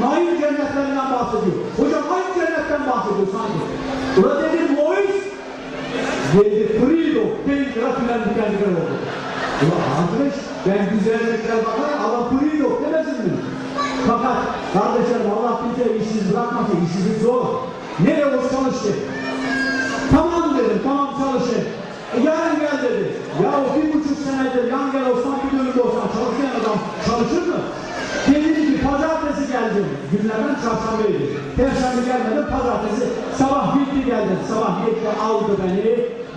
naim cennetlerinden bahsediyor. Hocam hangi cennetten bahsediyor sanki? Burada dedi Mois dedi Frido değil Rafilen dikenlikler oldu. Ulan arkadaş ben güzellikler bakar Allah Frido demesin mi? Fakat kardeşlerim Allah bize işsiz bırakmasın, işsiz zor. Nereye o çalıştı? Tamam dedim, tamam çalışın. E, yarın gel dedi. Ya o bir buçuk senedir yan gel olsan bir dönüm olsan çalışmayan adam çalışır mı? Dedi geldim. Günlerden çarşambaydı. Perşembe gelmedim, pazartesi. Sabah bitti geldim. Sabah bitti aldı beni.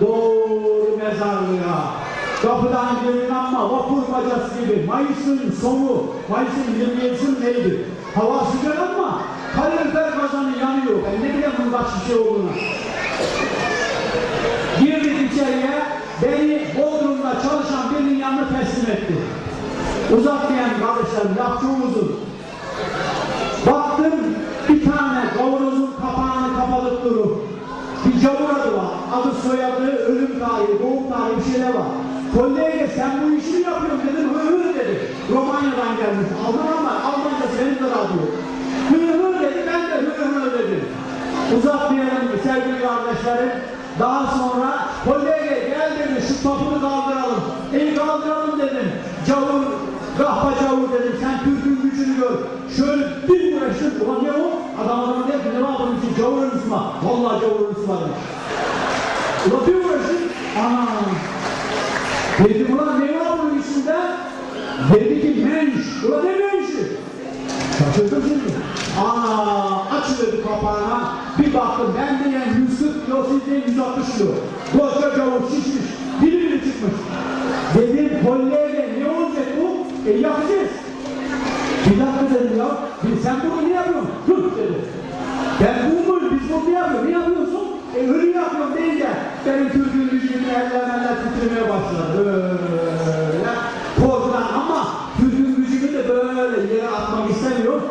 Doğru mezarlığa. Kapıdan girin ama vapur bacası gibi. Mayıs'ın sonu, Mayıs'ın 27'si neydi? Hava sıcak ama kalorifer kazanı yanıyor. Ben ne bileyim bunun kaç şey olduğunu. Girdik içeriye, beni Bodrum'da çalışan birinin yanına teslim etti. Uzatmayan kardeşlerim, lafçı adı soyadı, ölüm tarihi, doğum tarihi bir şeyler var. Kollega sen bu işi mi yapıyorsun dedim, hı hı dedi. Romanya'dan gelmiş, Alman ama Almanca seni de radyo. Hı hı dedi, ben de hı hı dedim. Uzatmayalım sevgili kardeşlerim. Daha sonra kollega gel dedi şu topunu kaldıralım. El kaldıralım dedim. Cavur, kahpa cavur dedim. Sen Türk'ün gücünü gör. Şöyle bir uğraştım. Ulan ne o? Adam adam der ki ne bunun için? Cavurun ismi var. Vallahi cavurun ismi var. Bir uğraştım. Ana. Dedim ulan ne var bunun içinde? Dedi ki menş. Ulan ne menşi? Şaşırdım şimdi. Aa, açıldı kapağına. Bir baktım ben de yani 140 kilo, siz de 160 kilo. Koca cavur şişmiş. Biri biri çıkmış. Dedim kollega ne olacak bu? E yapacağız. Bir dakika dedim ya. "Bir Sen bunu ne yapıyorsun? Dur dedi. Ben bu muyum? Biz bunu ne yapıyoruz? Ne yapıyorsun? E ölü yapıyorum deyince benim Türk'ün gücünün ellerine titremeye başladı. Böyle korkudan ama Türk'ün gücünü de böyle yere atmak istemiyor.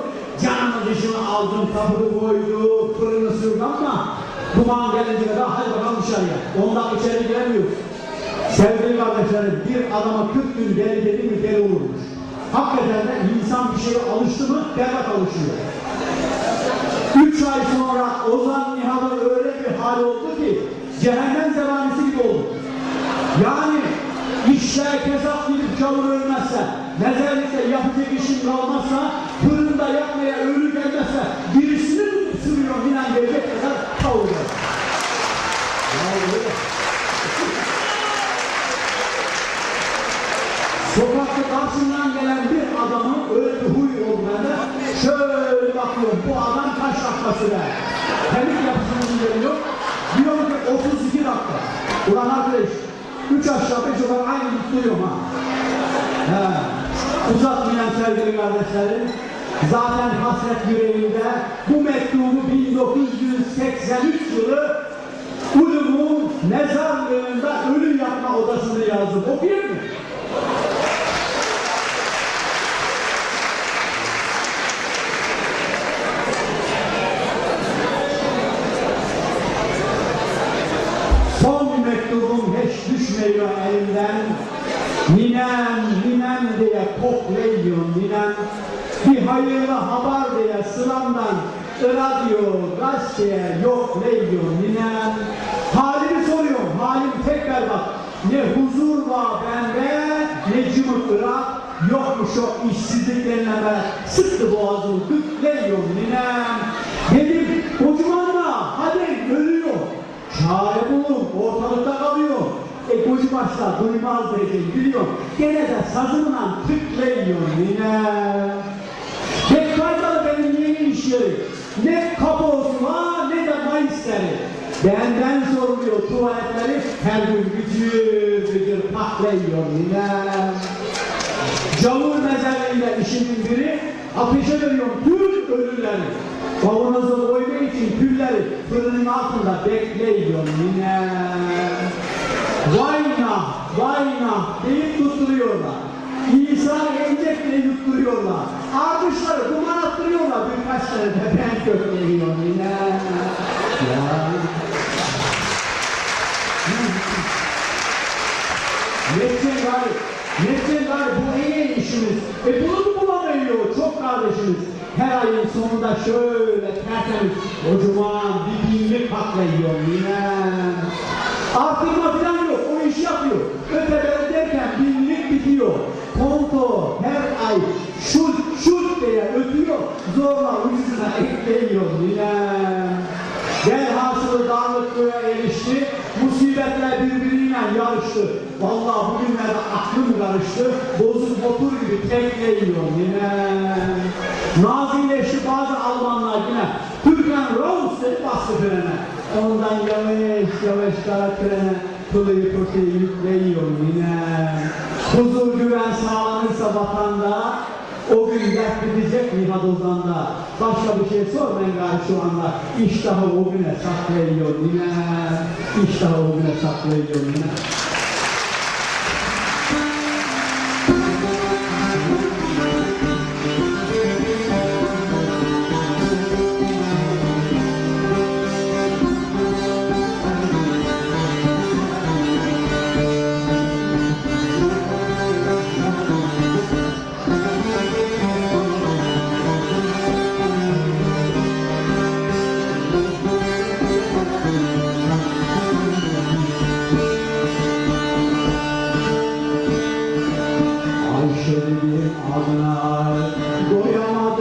Canımı dışına aldım, kapını koydu, fırını sürdü ama duman gelince kadar hadi bakalım dışarıya. Ondan içeri giremiyor. Sevgili kardeşlerim, bir adama 40 gün deli dedi mi deli olurmuş. Hakikaten de insan bir şeye alıştı mı berbat alışıyor. Üç ay sonra Ozan Nihal'ın öyle bir hal oldu ki cehennem işler kesap gidip çavur ölmezse, mezarlıkta yapacak işin kalmazsa, tutuyorum ha. He. Uzatmayan sevgili kardeşlerim, zaten hasret yüreğimde bu mektubu 1983 yılı Ulum'un mezarlığında ölü yapma odasını yazdım. Okuyayım mı? Son mektubum hiç düşmüyor elimden. Ninem, ninem diye koklayıyor ninem. Bir hayırlı haber diye sıramdan radyo, gazeteye yoklayıyor ninem. Halimi soruyorum, halim tek berbat. Ne huzur var bende, ne ırak, yokmuş o işsizlik denilen be. Sıktı boğazımı, gıklayıyor ninem. Dedim, kocamanla, hadi ölüyor. Çare bulun, ortalıkta kalıyor. E koca başlar duymaz dedim biliyorum. Gene de sazımla tıklayıyor yine. Ne faydalı benim yeni iş yeri. Ne kaposu var ne de maisleri. Benden soruluyor tuvaletleri her gün gücür gücür patlayıyor yine. Cavur mezarlığıyla işimin biri ateşe veriyorum tüm ölüleri. Kavanozu koyduğu için külleri fırının altında bekliyor yine. Vayna, vayna deyip tutturuyorlar. İsa gelecek diye yutturuyorlar. Ardışları duman attırıyorlar. Birkaç tane de ben yine. Ya. Yetkin gari, yetkin gari bu en işimiz. E bunu mu bulamıyor çok kardeşimiz. her ayın sonunda şöyle tertemiz kocaman bir binlik hakla yiyor ninem. Artırma falan aklım karıştı, bozuk motor gibi tekleyiyor yine. Nazileşti bazı Almanlar yine. Türkan Rose dedi bastı frene. Ondan yavaş yavaş kara trene kılıyı pırtıyı yükleyiyor yine. Huzur güven sağlanırsa vatanda, o gün dert bitecek Nihat Ozan'da. Başka bir şey sormayın gari şu anda. İştahı o güne saklayıyor yine. İştahı o güne saklayıyor yine.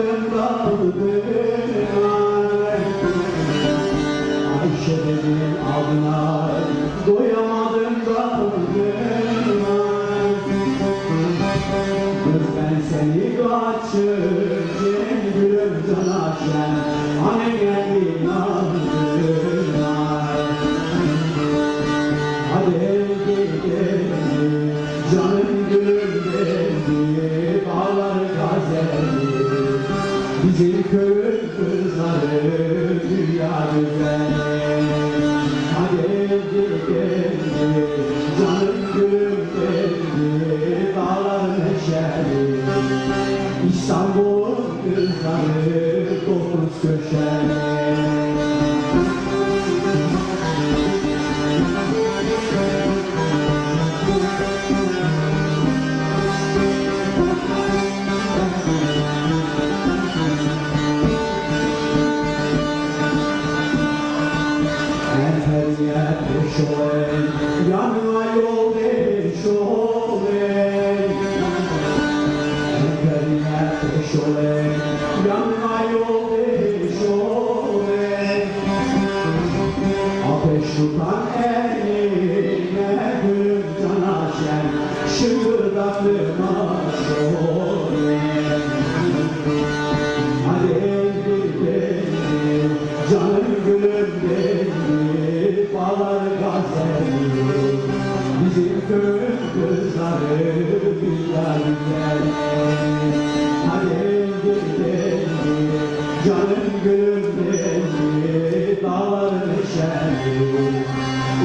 Daldığına Ayşe'nin adına dedi Bağlar neşeli İstanbul kızları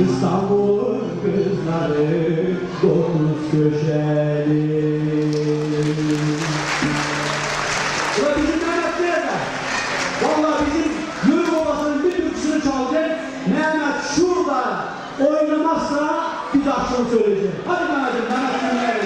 İstanbul kızları dokuz köşeli. Bizim Mehmet nerede? Vallahi bizim Gül Babası'nın bir türküsünü çalacak. Mehmet şurada oynamazsa bir daha şunu söyleyecek. Hadi Mehmet'im, Mehmet sen